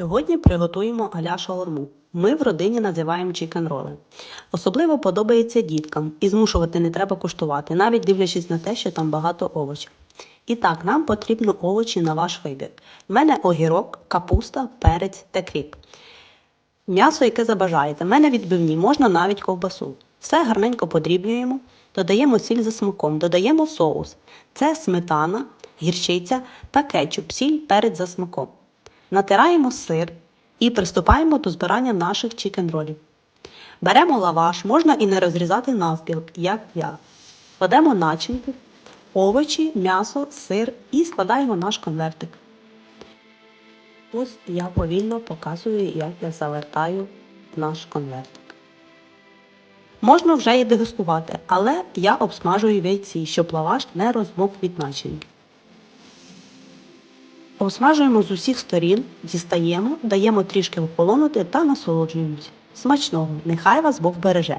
Сьогодні приготуємо аля шаурму. Ми в родині називаємо чікен-роли. Особливо подобається діткам і змушувати не треба куштувати, навіть дивлячись на те, що там багато овочів. І так, нам потрібно овочі на ваш вибір. У мене огірок, капуста, перець та кріп. М'ясо, яке забажаєте. У мене відбивні, можна навіть ковбасу. Все гарненько подрібнюємо, додаємо сіль за смаком, додаємо соус. Це сметана, гірчиця та кетчуп, сіль, перець за смаком. Натираємо сир і приступаємо до збирання наших чікен-ролів. Беремо лаваш, можна і не розрізати навпіл, як я. Кладемо начинку, овочі, м'ясо, сир і складаємо наш конвертик. Ось я повільно показую, як я завертаю наш конвертик. Можна вже і дегустувати, але я обсмажую яйці, щоб лаваш не розмок від начинки. Обсмажуємо з усіх сторін, дістаємо, даємо трішки охолонути та насолоджуємось. Смачного! Нехай вас Бог береже!